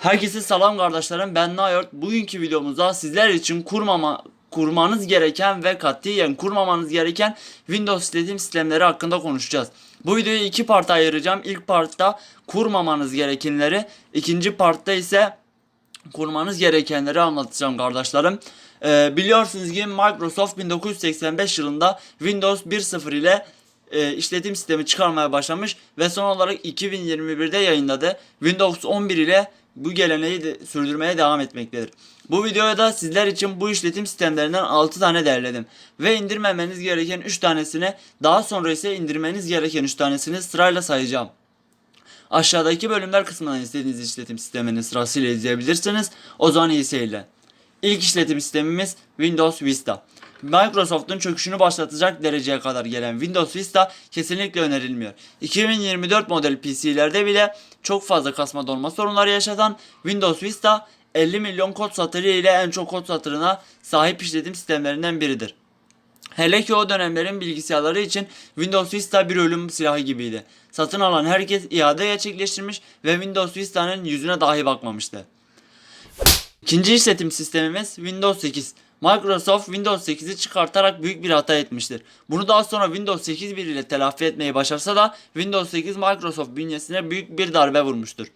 Herkese selam kardeşlerim ben Nayort. Bugünkü videomuzda sizler için kurmama kurmanız gereken ve katiyen kurmamanız gereken Windows işletim sistemleri hakkında konuşacağız. Bu videoyu iki parta ayıracağım. İlk partta kurmamanız gerekenleri, ikinci partta ise kurmanız gerekenleri anlatacağım kardeşlerim. Ee, biliyorsunuz ki Microsoft 1985 yılında Windows 1.0 ile e, işletim sistemi çıkarmaya başlamış ve son olarak 2021'de yayınladı. Windows 11 ile bu geleneği de sürdürmeye devam etmektedir. Bu videoda da sizler için bu işletim sistemlerinden 6 tane derledim. Ve indirmemeniz gereken 3 tanesini daha sonra ise indirmeniz gereken 3 tanesini sırayla sayacağım. Aşağıdaki bölümler kısmından istediğiniz işletim sistemini sırasıyla izleyebilirsiniz. O zaman iyi seyirler. İlk işletim sistemimiz Windows Vista. Microsoft'un çöküşünü başlatacak dereceye kadar gelen Windows Vista kesinlikle önerilmiyor. 2024 model PC'lerde bile çok fazla kasma donma sorunları yaşatan Windows Vista 50 milyon kod satırı ile en çok kod satırına sahip işletim sistemlerinden biridir. Hele ki o dönemlerin bilgisayarları için Windows Vista bir ölüm silahı gibiydi. Satın alan herkes iade gerçekleştirmiş ve Windows Vista'nın yüzüne dahi bakmamıştı. İkinci işletim sistemimiz Windows 8. Microsoft Windows 8'i çıkartarak büyük bir hata etmiştir. Bunu daha sonra Windows 8.1 ile telafi etmeyi başarsa da Windows 8 Microsoft bünyesine büyük bir darbe vurmuştur.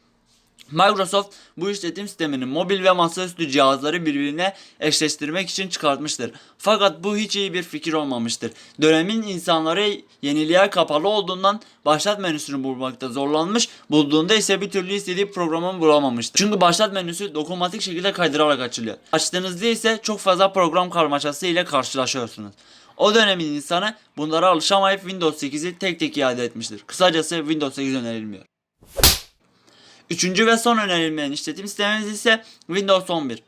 Microsoft bu işletim sistemini mobil ve masaüstü cihazları birbirine eşleştirmek için çıkartmıştır. Fakat bu hiç iyi bir fikir olmamıştır. Dönemin insanları yeniliğe kapalı olduğundan başlat menüsünü bulmakta zorlanmış, bulduğunda ise bir türlü istediği programı bulamamıştır. Çünkü başlat menüsü dokunmatik şekilde kaydırarak açılıyor. Açtığınızda ise çok fazla program karmaşası ile karşılaşıyorsunuz. O dönemin insanı bunlara alışamayıp Windows 8'i tek tek iade etmiştir. Kısacası Windows 8 önerilmiyor. Üçüncü ve son önerilmeyen işletim sistemimiz ise Windows 11.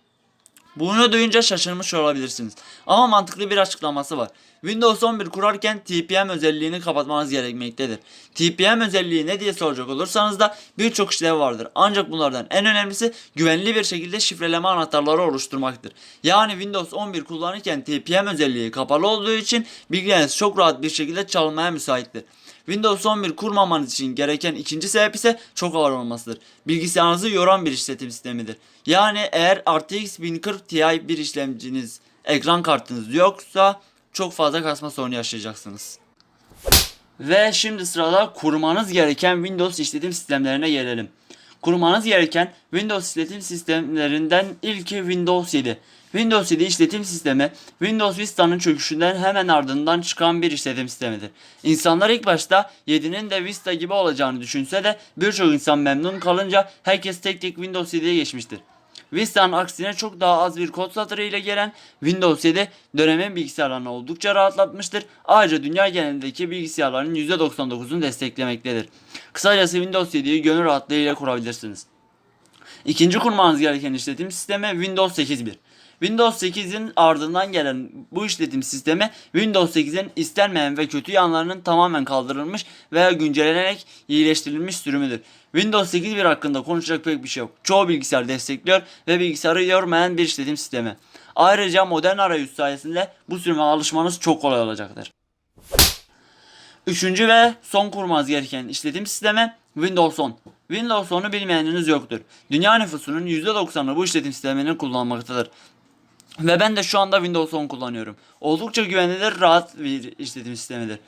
Bunu duyunca şaşırmış olabilirsiniz. Ama mantıklı bir açıklaması var. Windows 11 kurarken TPM özelliğini kapatmanız gerekmektedir. TPM özelliği ne diye soracak olursanız da birçok işlev vardır. Ancak bunlardan en önemlisi güvenli bir şekilde şifreleme anahtarları oluşturmaktır. Yani Windows 11 kullanırken TPM özelliği kapalı olduğu için bilgileriniz çok rahat bir şekilde çalmaya müsaittir. Windows 11 kurmamanız için gereken ikinci sebep ise çok ağır olmasıdır. Bilgisayarınızı yoran bir işletim sistemidir. Yani eğer RTX 1040 Ti bir işlemciniz, ekran kartınız yoksa çok fazla kasma sorunu yaşayacaksınız. Ve şimdi sırada kurmanız gereken Windows işletim sistemlerine gelelim. Kurmanız gereken Windows işletim sistemlerinden ilki Windows 7. Windows 7 işletim sistemi Windows Vista'nın çöküşünden hemen ardından çıkan bir işletim sistemidir. İnsanlar ilk başta 7'nin de Vista gibi olacağını düşünse de birçok insan memnun kalınca herkes tek tek Windows 7'ye geçmiştir. Vista'nın aksine çok daha az bir kod satırı ile gelen Windows 7 dönemin bilgisayarlarını oldukça rahatlatmıştır. Ayrıca dünya genelindeki bilgisayarların %99'unu desteklemektedir. Kısacası Windows 7'yi gönül rahatlığıyla kurabilirsiniz. İkinci kurmanız gereken işletim sistemi Windows 8.1. Windows 8'in ardından gelen bu işletim sistemi Windows 8'in istenmeyen ve kötü yanlarının tamamen kaldırılmış veya güncellenerek iyileştirilmiş sürümüdür. Windows 8.1 hakkında konuşacak pek bir şey yok. Çoğu bilgisayar destekliyor ve bilgisayarı yormayan bir işletim sistemi. Ayrıca modern arayüz sayesinde bu sürüme alışmanız çok kolay olacaktır. Üçüncü ve son kurmanız gereken işletim sistemi Windows 10. Windows 10'u bilmeyeniniz yoktur. Dünya nüfusunun %90'ı bu işletim sistemini kullanmaktadır. Ve ben de şu anda Windows 10 kullanıyorum. Oldukça güvenilir, rahat bir işletim sistemidir.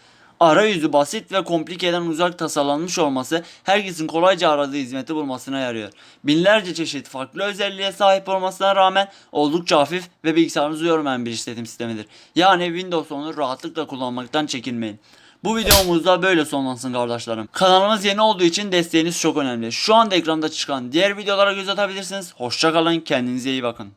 Arayüzü basit ve komplikeden uzak tasarlanmış olması herkesin kolayca aradığı hizmeti bulmasına yarıyor. Binlerce çeşit farklı özelliğe sahip olmasına rağmen oldukça hafif ve bilgisayarınızı yormayan bir işletim sistemidir. Yani Windows 10'u rahatlıkla kullanmaktan çekinmeyin. Bu videomuz da böyle sonlansın kardeşlerim. Kanalımız yeni olduğu için desteğiniz çok önemli. Şu anda ekranda çıkan diğer videolara göz atabilirsiniz. Hoşçakalın, kendinize iyi bakın.